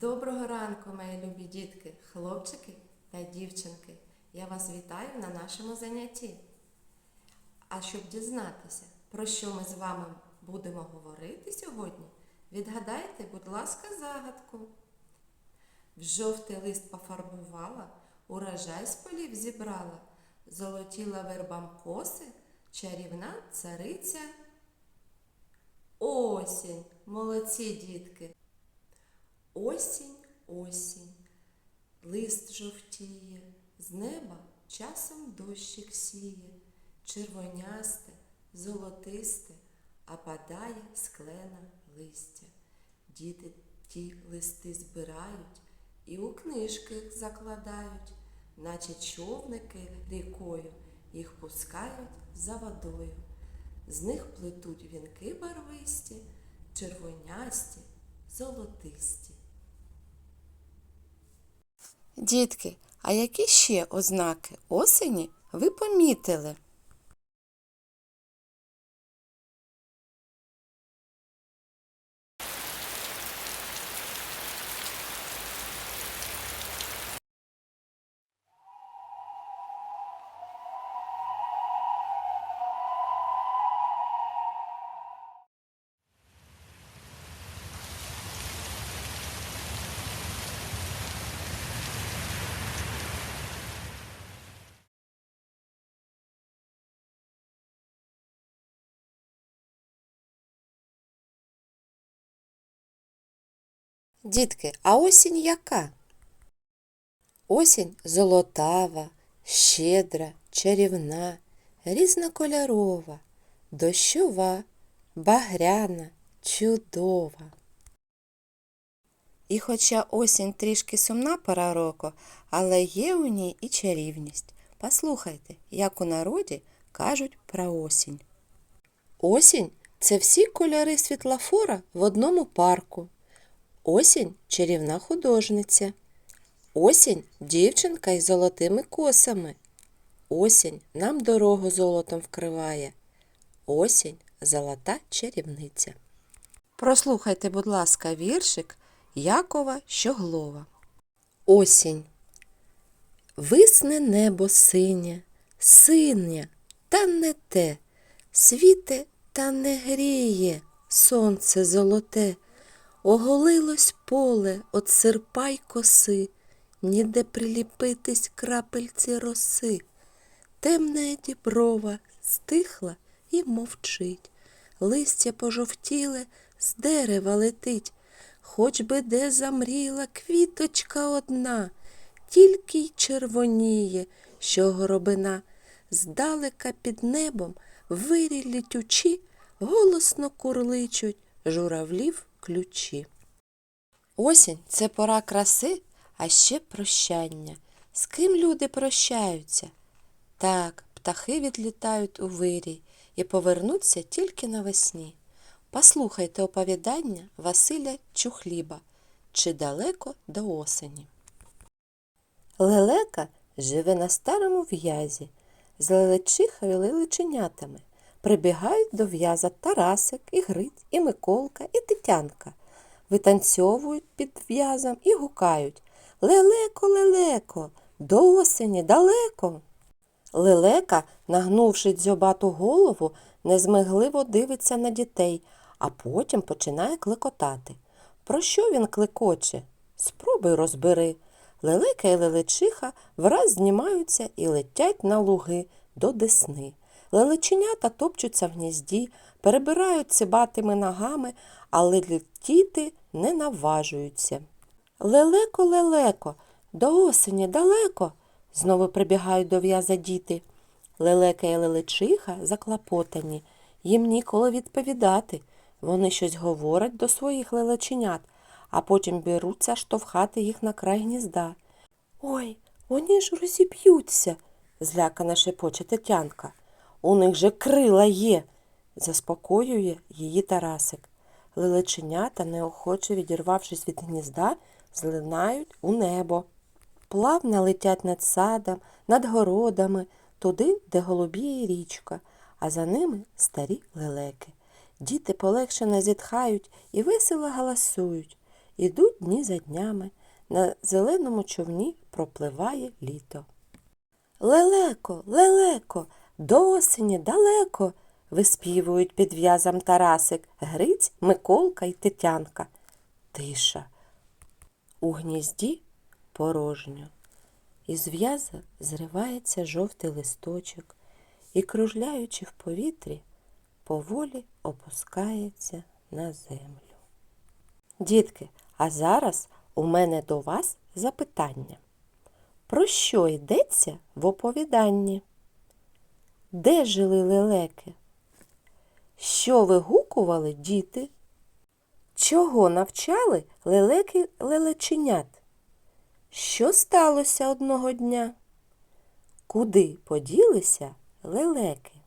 Доброго ранку, мої любі дітки, хлопчики та дівчинки. Я вас вітаю на нашому занятті. А щоб дізнатися, про що ми з вами будемо говорити сьогодні, відгадайте, будь ласка, загадку. В жовтий лист пофарбувала, урожай з полів зібрала, золотіла вербам коси, чарівна цариця. Осінь! Молодці, дітки! Осінь, осінь, лист жовтіє, з неба часом дощик сіє, червонясте, золотисте, а падає склена листя. Діти ті листи збирають і у книжки закладають, наче човники рікою їх пускають за водою. З них плетуть вінки барвисті, червонясті, золотисті. Дітки, а які ще ознаки осені ви помітили? Дітки, а осінь яка? Осінь золотава, щедра, чарівна, різнокольорова, дощова, багряна, чудова. І хоча осінь трішки сумна пора року, але є у ній і чарівність. Послухайте, як у народі кажуть про осінь. Осінь це всі кольори світлофора в одному парку. Осінь чарівна художниця. Осінь дівчинка із золотими косами. Осінь нам дорогу золотом вкриває. Осінь золота чарівниця. Прослухайте, будь ласка, віршик Якова Щоглова. Осінь. Висне небо синє, синє, та не те, світе та не гріє сонце золоте. Оголилось поле от серпа й коси, ніде приліпитись крапельці роси. Темна діброва стихла і мовчить. Листя пожовтіле з дерева летить, хоч би де замріла квіточка одна, тільки й червоніє, що горобина. Здалека під небом вирі літючі голосно курличуть журавлів ключі. Осінь це пора краси, а ще прощання. З ким люди прощаються? Так, птахи відлітають у вирій і повернуться тільки навесні. Послухайте оповідання Василя Чухліба чи далеко до осені. Лелека живе на старому в'язі, з лелечихою лелеченятами. Прибігають до в'яза Тарасик, і Гриць, і Миколка, і Тетянка. Витанцьовують під в'язом і гукають Лелеко, лелеко, до осені далеко. Лелека, нагнувши дзьобату голову, незмигливо дивиться на дітей, а потім починає клекотати. Про що він клекоче? Спробуй розбери. Лелека і лелечиха враз знімаються і летять на луги до десни. Лелеченята топчуться в гнізді, перебирають цибатими ногами, але летіти не наважуються. Лелеко, лелеко, до осені далеко, знову прибігають до в'яза діти. Лелека і лелечиха заклопотані, їм ніколи відповідати. Вони щось говорять до своїх лелеченят, а потім беруться штовхати їх на край гнізда. Ой, вони ж розіб'ються, злякана шепоче Тетянка. У них же крила є, заспокоює її Тарасик. Лелеченята, неохоче відірвавшись від гнізда, злинають у небо. Плавно летять над садом, над городами, туди, де голубіє річка, а за ними старі лелеки. Діти полегшено зітхають і весело галасують. Ідуть дні за днями, на зеленому човні пропливає літо. Лелеко, лелеко, до осені далеко, виспівують під в'язом Тарасик, Гриць, Миколка й Тетянка. Тиша. У гнізді порожньо. Із в'яза зривається жовтий листочок і, кружляючи в повітрі, поволі опускається на землю. Дітки, а зараз у мене до вас запитання. Про що йдеться в оповіданні? Де жили лелеки? Що вигукували діти? Чого навчали лелеки лелеченят? Що сталося одного дня? Куди поділися лелеки?